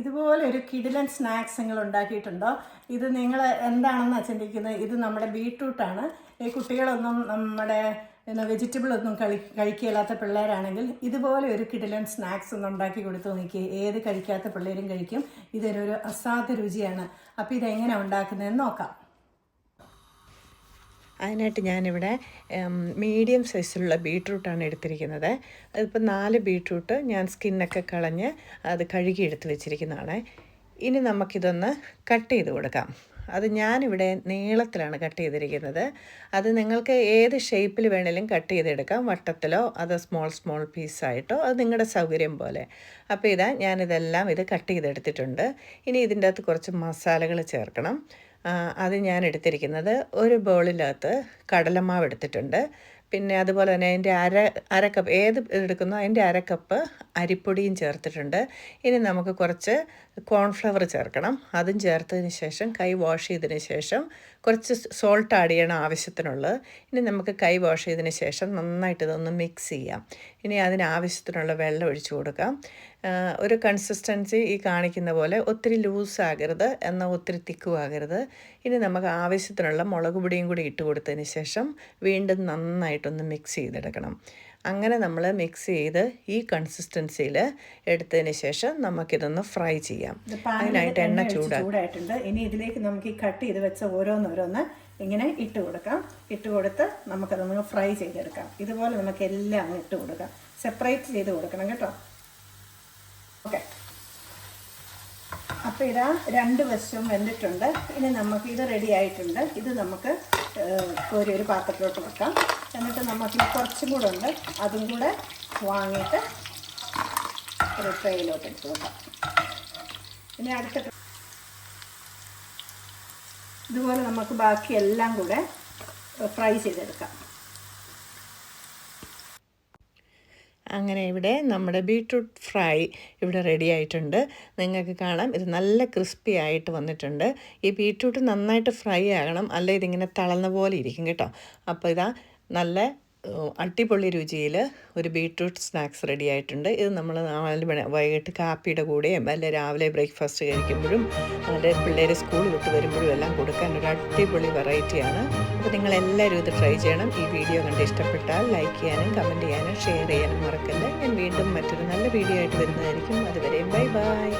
ഇതുപോലെ ഒരു കിടിലൻ സ്നാക്സ് നിങ്ങൾ ഉണ്ടാക്കിയിട്ടുണ്ടോ? ഇത് നിങ്ങൾ എന്താണെന്നാ ചിന്തിക്കുന്നത്? ഇത് നമ്മുടെ ബീട്രൂട്ടാണ്. ഈ കുട്ടികളൊന്നും നമ്മുടെ വെജിറ്റബിൾ ഒന്നും കളി കഴിക്കില്ലാത്ത പിള്ളേരാണെങ്കിൽ ഇതുപോലെ ഒരു കിടിലൻ സ്നാക്സ് ഒന്ന് ഉണ്ടാക്കി കൊടുത്തു നോക്കി ഏത് കഴിക്കാത്ത പിള്ളേരും കഴിക്കും. ഇതൊരു അസാധ്യ രുചിയാണ്. അപ്പോൾ ഇതെങ്ങനെ ഉണ്ടാക്കുന്നതെന്ന് നോക്കാം. അതിനായിട്ട് ഞാനിവിടെ മീഡിയം സൈസിലുള്ള ബീട്രൂട്ടാണ് എടുത്തിരിക്കുന്നത്. അതിപ്പോൾ നാല് ബീട്രൂട്ട് ഞാൻ സ്കിന്നൊക്കെ കളഞ്ഞ് അത് കഴുകി എടുത്ത് വെച്ചിരിക്കുന്നതാണ്. ഇനി നമുക്കിതൊന്ന് കട്ട് ചെയ്ത് കൊടുക്കാം. അത് ഞാനിവിടെ നീളത്തിലാണ് കട്ട് ചെയ്തിരിക്കുന്നത്. അത് നിങ്ങൾക്ക് ഏത് ഷേപ്പിൽ വേണേലും കട്ട് ചെയ്തെടുക്കാം. വട്ടത്തിലോ അത് സ്മോൾ സ്മോൾ പീസായിട്ടോ അത് നിങ്ങളുടെ സൗകര്യം പോലെ. അപ്പോൾ ഇതാ ഞാനിതെല്ലാം ഇത് കട്ട് ചെയ്തെടുത്തിട്ടുണ്ട്. ഇനി ഇതിന്റെ അകത്ത് കുറച്ച് മസാലകൾ ചേർക്കണം. അത് ഞാൻ എടുത്തിരിക്കുന്നത് ഒരു ബോളിനകത്ത് കടലമാവ് എടുത്തിട്ടുണ്ട്. പിന്നെ അതുപോലെ തന്നെ അതിന്റെ അര അര കപ്പ് ഏത് എടുക്കുന്നോ അതിന്റെ അര കപ്പ് അരിപ്പൊടിയും ചേർത്തിട്ടുണ്ട്. ഇനി നമുക്ക് കുറച്ച് കോൺഫ്ലവർ ചേർക്കണം. അതും ചേർത്തതിന് ശേഷം കൈ വാഷ് ചെയ്തതിന് ശേഷം കുറച്ച് സോൾട്ട് ആഡ് ചെയ്യണം ആവശ്യത്തിനുള്ളത്. ഇനി നമുക്ക് കൈ വാഷ് ചെയ്തതിന് ശേഷം നന്നായിട്ട് ഇതൊന്ന് മിക്സ് ചെയ്യാം. ഇനി അതിന് ആവശ്യത്തിനുള്ള വെള്ളം ഒഴിച്ചു കൊടുക്കാം. ഒരു കൺസിസ്റ്റൻസി ഈ കാണിക്കുന്ന പോലെ ഒത്തിരി ലൂസാകരുത് എന്നാൽ ഒത്തിരി തിക്കും ആകരുത്. ഇനി നമുക്ക് ആവശ്യത്തിനുള്ള മുളക് പൊടിയും കൂടി ഇട്ട് കൊടുത്തതിന് ശേഷം വീണ്ടും നന്നായിട്ടൊന്ന് മിക്സ് ചെയ്തെടുക്കണം. അങ്ങനെ നമ്മൾ മിക്സ് ചെയ്ത് ഈ കൺസിസ്റ്റൻസിയിൽ എടുത്തതിന് ശേഷം നമുക്കിതൊന്ന് ഫ്രൈ ചെയ്യാം. അതിനായിട്ട് എണ്ണ ചൂടായിട്ടുണ്ട്. ഇനി ഇതിലേക്ക് നമുക്ക് ഈ കട്ട് ചെയ്ത് വെച്ച ഓരോന്നോരോന്ന് ഇങ്ങനെ ഇട്ട് കൊടുക്കാം. ഇട്ട് കൊടുത്ത് നമുക്കതൊന്ന് ഫ്രൈ ചെയ്തെടുക്കാം. ഇതുപോലെ നമുക്ക് എല്ലാം ഇട്ട് കൊടുക്കാം. സെപ്പറേറ്റ് ചെയ്ത് കൊടുക്കണം കേട്ടോ. അപ്പോൾ ഇതാ രണ്ട് വശവും വെന്തിട്ടുണ്ട്. ഇനി നമുക്ക് ഇത് റെഡി ആയിട്ടുണ്ട്. ഇത് നമുക്ക് കോരി ഒരു പാത്രത്തിലോട്ട് വെക്കാം. എന്നിട്ട് നമുക്ക് കുറച്ചും കൂടെ ഉണ്ട്. അതും കൂടെ വാങ്ങിയിട്ട് ഒരു ട്രെയിലോട്ട് എടുത്ത് വെക്കാം. ഇനി അടുത്ത ഇതുപോലെ നമുക്ക് ബാക്കി എല്ലാം കൂടെ ഫ്രൈ ചെയ്തെടുക്കാം. അങ്ങനെ ഇവിടെ നമ്മുടെ ബീട്രൂട്ട് ഫ്രൈ ഇവിടെ റെഡി ആയിട്ടുണ്ട്. നിങ്ങൾക്ക് കാണാം ഇത് നല്ല ക്രിസ്പി ആയിട്ട് വന്നിട്ടുണ്ട്. ഈ ബീട്രൂട്ട് നന്നായിട്ട് ഫ്രൈ ആകണം. അല്ല ഇതിങ്ങനെ തളർന്ന പോലെ ഇരിക്കും കേട്ടോ. അപ്പോൾ ഇതാ നല്ല അടിപൊളി രുചിയിൽ ഒരു ബീട്രൂട്ട് സ്നാക്സ് റെഡി ആയിട്ടുണ്ട്. ഇത് നമ്മൾ നാല് മണി വൈകിട്ട് കാപ്പിയുടെ കൂടെയും അല്ലെ രാവിലെ ബ്രേക്ക്ഫാസ്റ്റ് കഴിക്കുമ്പോഴും അല്ലെ പിള്ളേർ സ്കൂൾ വിട്ട് വരുമ്പോഴും എല്ലാം കൊടുക്കാൻ ഒരു അടിപൊളി വെറൈറ്റിയാണ് അപ്പോൾ നിങ്ങൾ എല്ലാവരും ഇത് ട്രൈ ചെയ്യണം. ഈ വീഡിയോ കണ്ട് ഇഷ്ടപ്പെട്ടാൽ ലൈക്ക് ചെയ്യാനും കമന്റ് ചെയ്യാനും ഷെയർ ചെയ്യാനും മറക്കല്ല. ഞാൻ വീണ്ടും മറ്റൊരു നല്ല വീഡിയോ ആയിട്ട് വരുന്നതായിരിക്കും. അതുവരെയും ബൈ ബൈ